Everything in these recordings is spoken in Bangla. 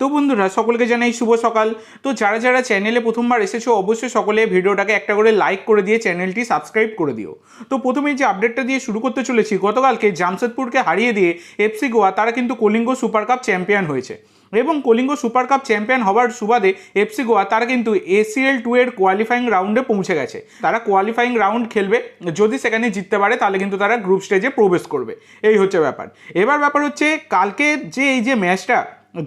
তো বন্ধুরা, সকলকে জানাই শুভ সকাল। তো যারা যারা চ্যানেলে প্রথমবার এসেছ, অবশ্যই সকলে ভিডিওটাকে একটা করে লাইক করে দিয়ে চ্যানেলটি সাবস্ক্রাইব করে দিও। তো প্রথমেই যে আপডেটটা দিয়ে শুরু করতে চলেছি, গতকালকে জামশেদপুরকে হারিয়ে দিয়ে এফসি গোয়া, তারা কিন্তু কলিঙ্গ সুপার কাপ চ্যাম্পিয়ন হয়েছে। এবং কলিঙ্গ সুপার কাপ চ্যাম্পিয়ন হওয়ার সুবাদে এফসি গোয়া, তারা কিন্তু এসিএল টু এর কোয়ালিফাইং রাউন্ডে পৌঁছে গেছে। তারা কোয়ালিফাইং রাউন্ড খেলবে, যদি সেখানে জিততে পারে, তাহলে কিন্তু তারা গ্রুপ স্টেজে প্রবেশ করবে। এই হচ্ছে ব্যাপার। এবার ব্যাপার হচ্ছে, কালকে যে এই যে ম্যাচটা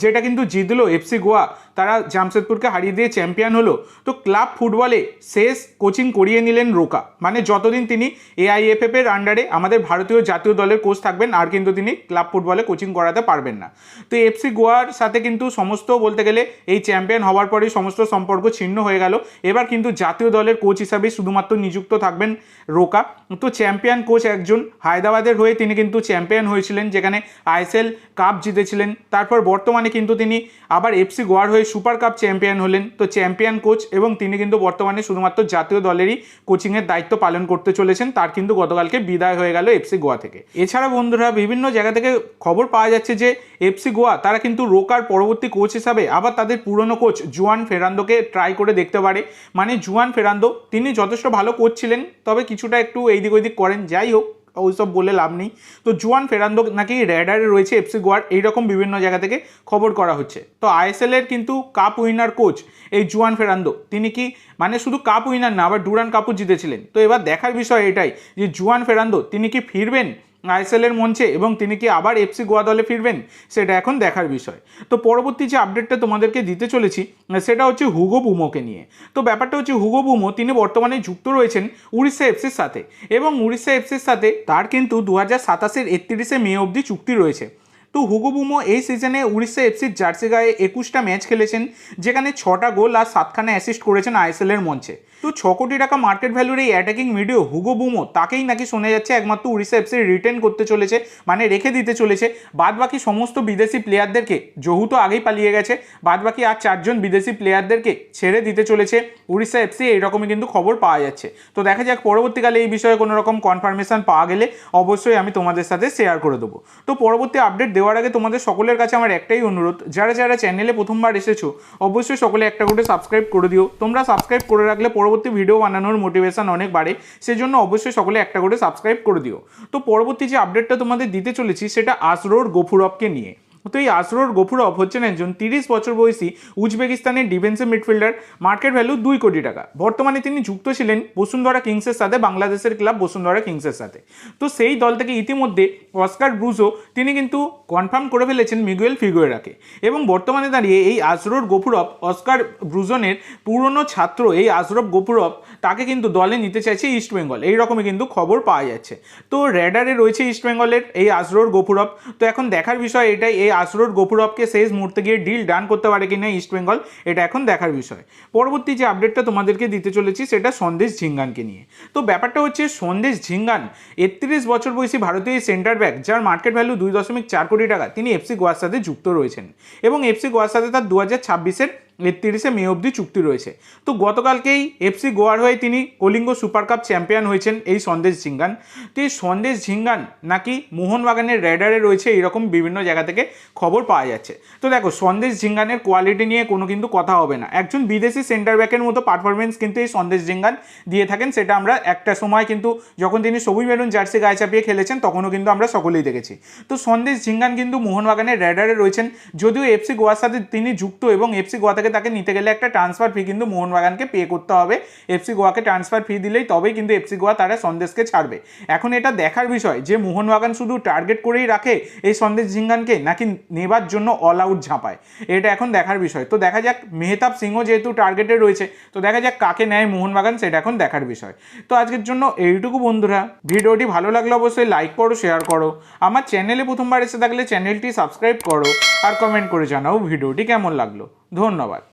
যেটা কিন্তু জিতলো এফসি গোয়া। তারা জামশেদপুরকে হারিয়ে দিয়ে চ্যাম্পিয়ন হলো। তো ক্লাব ফুটবলে শেষ কোচিং করিয়ে নিলেন রোকা। মানে যতদিন তিনি এআইএফএফ এর আন্ডারে আমাদের ভারতীয় জাতীয় দলের কোচ থাকবেন, আর কিন্তু তিনি ক্লাব ফুটবলে কোচিং করাতে পারবেন না। তো এফসি গোয়ার সাথে কিন্তু সমস্ত বলতে গেলে এই চ্যাম্পিয়ন হওয়ার পরেই সমস্ত সম্পর্ক ছিন্ন হয়ে গেল। এবার কিন্তু জাতীয় দলের কোচ হিসাবেই শুধুমাত্র নিযুক্ত থাকবেন রোকা। তো চ্যাম্পিয়ন কোচ একজন হায়দ্রাবাদের হয়ে তিনি কিন্তু চ্যাম্পিয়ন হয়েছিলেন, যেখানে আইএসএল কাপ জিতেছিলেন। তারপর বর্তমানে কিন্তু তিনি আবার এফসি গোয়ার হয়ে সুপার কাপ চ্যাম্পিয়ন হলেন। তো চ্যাম্পিয়ন কোচ এবং তিনি কিন্তু বর্তমানে শুধুমাত্র জাতীয় দলেরই কোচিংয়ের দায়িত্ব পালন করতে চলেছেন। তার কিন্তু গতকালকে বিদায় হয়ে গেল এফসি গোয়া থেকে। এছাড়া বন্ধুরা, বিভিন্ন জায়গা থেকে খবর পাওয়া যাচ্ছে যে এফসি গোয়া, তারা কিন্তু রোকার পরবর্তী কোচ হিসাবে আবার তাদের পুরনো কোচ জুয়ান ফেরান্দোকে ট্রাই করে দেখতে পারে। মানে জুয়ান ফেরান্দো, তিনি যথেষ্ট ভালো কোচ ছিলেন, তবে কিছুটা একটু এইদিক ওইদিক করেন। যাই হোক ওইসব বলে লাভ নেই। তো জুয়ান ফেরান্দো নাকি র্যাডারে রয়েছে এফসি গোয়ার, এইরকম বিভিন্ন জায়গা থেকে খবর করা হচ্ছে। তো আইএসএল এর কিন্তু কাপ উইনার কোচ এই জুয়ান ফেরান্দো, তিনি কি মানে শুধু কাপ উইনার না, আবার ডুরান কাপও জিতেছিলেন। তো এবার দেখার বিষয় এটাই যে জুয়ান ফেরান্দো, তিনি কি ফিরবেন? আইএসএল এর মঞ্চে এবং তিনি কি আবার এফসি গোয়া দলে ফিরবেন? সেটা এখন দেখার বিষয়। তো পরবর্তী যে আপডেটটা তোমাদেরকে দিতে চলেছি, সেটা হচ্ছে হুগো বুমোকে নিয়ে। তো ব্যাপারটা হচ্ছে হুগো বুমো, তিনি বর্তমানে যুক্ত রয়েছেন উড়িষ্যা এফসির সাথে। এবং উড়িষ্যা এফসির সাথে তার কিন্তু দু হাজার সাতাশের একত্রিশে মে অবধি চুক্তি রয়েছে। তো হুগো বুমো এই সিজনে উড়িষ্যা এফসির জার্সি গায়ে একুশটা ম্যাচ খেলেছেন, যেখানে ছটা গোল আর সাতখানা অ্যাসিস্ট করেছেন আইএসএল এর মঞ্চে। তো ছ কোটি টাকা মার্কেট ভ্যালুর এই অ্যাটাকিং মিডিও হুগো বুমো তাকেই নাকি শোনা যাচ্ছে, একমাত্র উড়িষ্যা এফসি রিটেন করতে চলেছে মানে রেখে দিতে চলেছে। বাদ বাকি সমস্ত বিদেশি প্লেয়ারদেরকে জহু তো আগেই পালিয়ে গেছে বাদ বাকি আর চারজন বিদেশি প্লেয়ারদেরকে ছেড়ে দিতে চলেছে। উড়িষ্যা এফসি এইরকমই কিন্তু খবর পাওয়া যাচ্ছে। তো দেখা যাক, পরবর্তীকালে এই বিষয়ে কোনো রকম কনফার্মেশন পাওয়া গেলে অবশ্যই আমি তোমাদের সাথে শেয়ার করে দেবো। তো পরবর্তী আপডেট দেওয়ার আগে তোমাদের সকলের কাছে আমার একটাই অনুরোধ, যারা যারা চ্যানেলে প্রথমবার এসেছ, অবশ্যই সকলে একটা করে সাবস্ক্রাইব করে দিও। তোমরা সাবস্ক্রাইব করে রাখলে পরবর্তী ভিডিও বানানোর মোটিভেশান অনেক বাড়ে, সেজন্য অবশ্যই সকলে একটা করে সাবস্ক্রাইব করে দিও। তো পরবর্তী যে আপডেটটা তোমাদের দিতে চলেছি, সেটা আসরোর গফুরবকে নিয়ে। তো এই আসরোর গফুরব হচ্ছেন একজন তিরিশ বছর বয়সী উজবেকিস্তানের ডিফেন্সিভ মিডফিল্ডার মার্কেট ভ্যালু দুই কোটি টাকা। বর্তমানে তিনি যুক্ত ছিলেন বসুন্ধরা কিংসের সাথে, বাংলাদেশের ক্লাব বসুন্ধরা কিংসের সাথে। তো সেই দল থেকে ইতিমধ্যে অস্কার ব্রুজো, তিনি কিন্তু কনফার্ম করে ফেলেছেন মিগুয়েল ফিগুয়েরাকে। এবং বর্তমানে দাঁড়িয়ে এই আজরোর গফুরব অস্কার ব্রুজনের পুরনো ছাত্র এই আজরব গফুরব তাকে কিন্তু দলে নিতে চাইছে ইস্ট বেঙ্গল এইরকমই কিন্তু খবর পাওয়া যাচ্ছে। তো র্যাডারে রয়েছে ইস্ট বেঙ্গলের এই আজরোর গফুরব তো এখন দেখার বিষয় এটাই, এই আসরোর গোপুরবকে শেষ মুহূর্তে গিয়ে ডিল ডান করতে পারে কিনা ইস্ট বেঙ্গল এটা এখন দেখার বিষয় পরবর্তী যে আপডেটটা তোমাদেরকে দিতে চলেছি সেটা সন্দেশ ঝিঙ্গানকে নিয়ে তো ব্যাপারটা হচ্ছে সন্দেশ ঝিঙ্গান একত্রিশ বছর বয়সী ভারতীয় সেন্টার ব্যাক যার মার্কেট ভ্যালু দুই দশমিক চার কোটি টাকা তিনি এফসি গোয়ার সাথে যুক্ত রয়েছেন এবং এফসি গোয়ার সাথে তার দু হাজার ছাব্বিশের একত্রিশে মে অবধি চুক্তি রয়েছে। তো গতকালকেই এফসি গোয়ার হয়ে তিনি কলিঙ্গ সুপার কাপ চ্যাম্পিয়ন হয়েছেন এই সন্দেশ ঝিঙ্গান। তো এই সন্দেশ ঝিঙ্গান নাকি মোহনবাগানের রেডারে রয়েছে এরকম বিভিন্ন জায়গা থেকে খবর পাওয়া যাচ্ছে। তো দেখো, সন্দেশ ঝিঙ্গানের কোয়ালিটি নিয়ে কোনো কিন্তু কথা হবে না। একজন বিদেশি সেন্টার ব্যাকের মতো পারফরমেন্স কিন্তু এই সন্দেশ ঝিঙ্গান দিয়ে থাকেন, সেটা আমরা একটা সময় কিন্তু যখন তিনি সবুজ মেরুন জার্সি গায়ে চাপিয়ে খেলেছেন, তখনও কিন্তু আমরা সকলেই দেখেছি। তো সন্দেশ ঝিঙ্গান কিন্তু মোহনবাগানের রেডারে রয়েছেন, যদিও এফসি গোয়ার সাথে তিনি যুক্ত এবং এফসি গোয়া থেকে তাকে নিতে গেলে একটা ট্রান্সফার ফি কিন্তু মোহনবাগানকে পে করতে হবে। এফসি গোয়াকে ট্রান্সফার ফি দিলেই তবেই কিন্তু এফসি গোয়া তারা সন্দেশকে ছাড়বে। এখন এটা দেখার বিষয় যে মোহনবাগান শুধু টার্গেট করেই রাখে এই সন্দেশ ঝিঙ্গানকে নাকি নেবার জন্য অল আউট ঝাঁপায়? এটা এখন দেখার বিষয়। তো দেখা যাক, মেহতাব সিংহ যেহেতু টার্গেটে রয়েছে, তো দেখা যাক কাকে নেয় মোহনবাগান সেটা এখন দেখার বিষয়। তো আজকের জন্য এইটুকু বন্ধুরা। ভিডিওটি ভালো লাগলে অবশ্যই লাইক করো শেয়ার করো। আমার চ্যানেলে প্রথমবার এসে থাকলে চ্যানেলটি সাবস্ক্রাইব করো আর কমেন্ট করে জানাও ভিডিওটি কেমন লাগল। ধন্যবাদ।